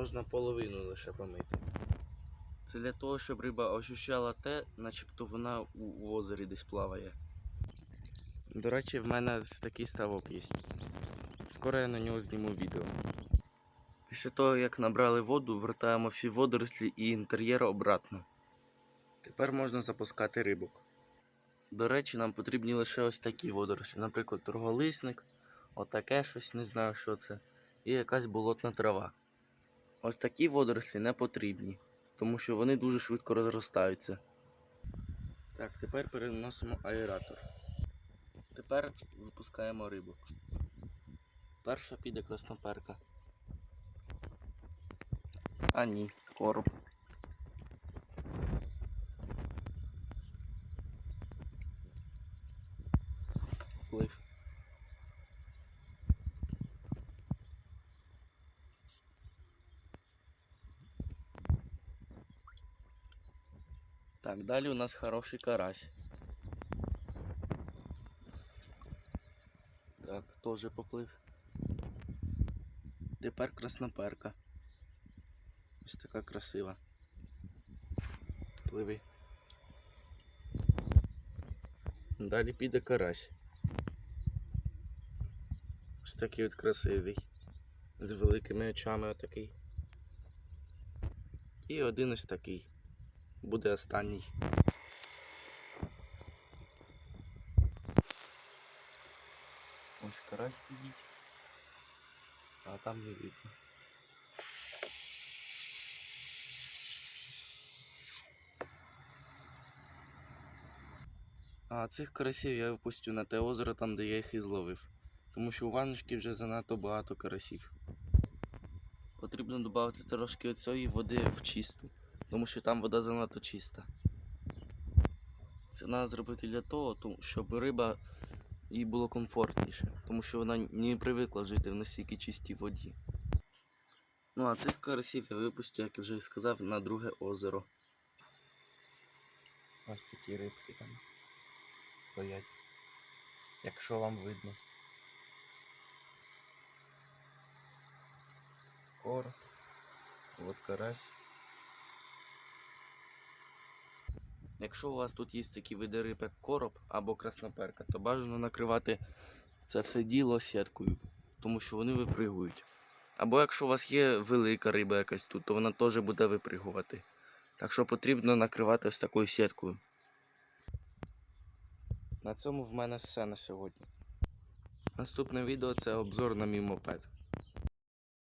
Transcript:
можна половину лише помити. Це для того, щоб риба ощущала те, начебто вона у, у озері десь плаває. До речі, в мене такий ставок є. Скоро я на нього зніму відео. Після того, як набрали воду, вертаємо всі водорослі і інтер'єр обратно. Тепер можна запускати рибок. До речі, нам потрібні лише ось такі водорослі, наприклад, торголисник, отаке щось, не знаю, що це, і якась болотна трава. Ось такі водорослі не потрібні, тому що вони дуже швидко розростаються. Так, тепер переносимо аератор. Тепер випускаємо рибок. Перша піде красноперка. А ні, короб. Плив. Так, далі у нас хороший карась. Так, теж поплив. Тепер красноперка. Ось така красива. Пливи. Далі піде карась. Ось такий от красивий. З великими очами отакий. І один ось такий. Буде останній. Ось карась стоїть. А там не видно. А цих карасів я випустю на те озеро, там де я їх і зловив. Тому що у ванночки вже занадто багато карасів. Потрібно додати трошки цієї води в чисту, тому що там вода занадто чиста. Це треба зробити для того, щоб риба їй було комфортніше, тому що вона не привикла жити в настільки чистій воді. Ну а цих карасів я випустю, як я вже сказав, на друге озеро. Ось такі рибки там стоять. Якщо вам видно. Кор. От карась. Якщо у вас тут є такі види риб, як короб або красноперка, то бажано накривати це все діло сіткою, тому що вони випригують. Або якщо у вас є велика риба якась тут, то вона теж буде випригувати. Так що потрібно накривати ось такою сіткою. На цьому в мене все на сьогодні. Наступне відео це обзор на мій мопед.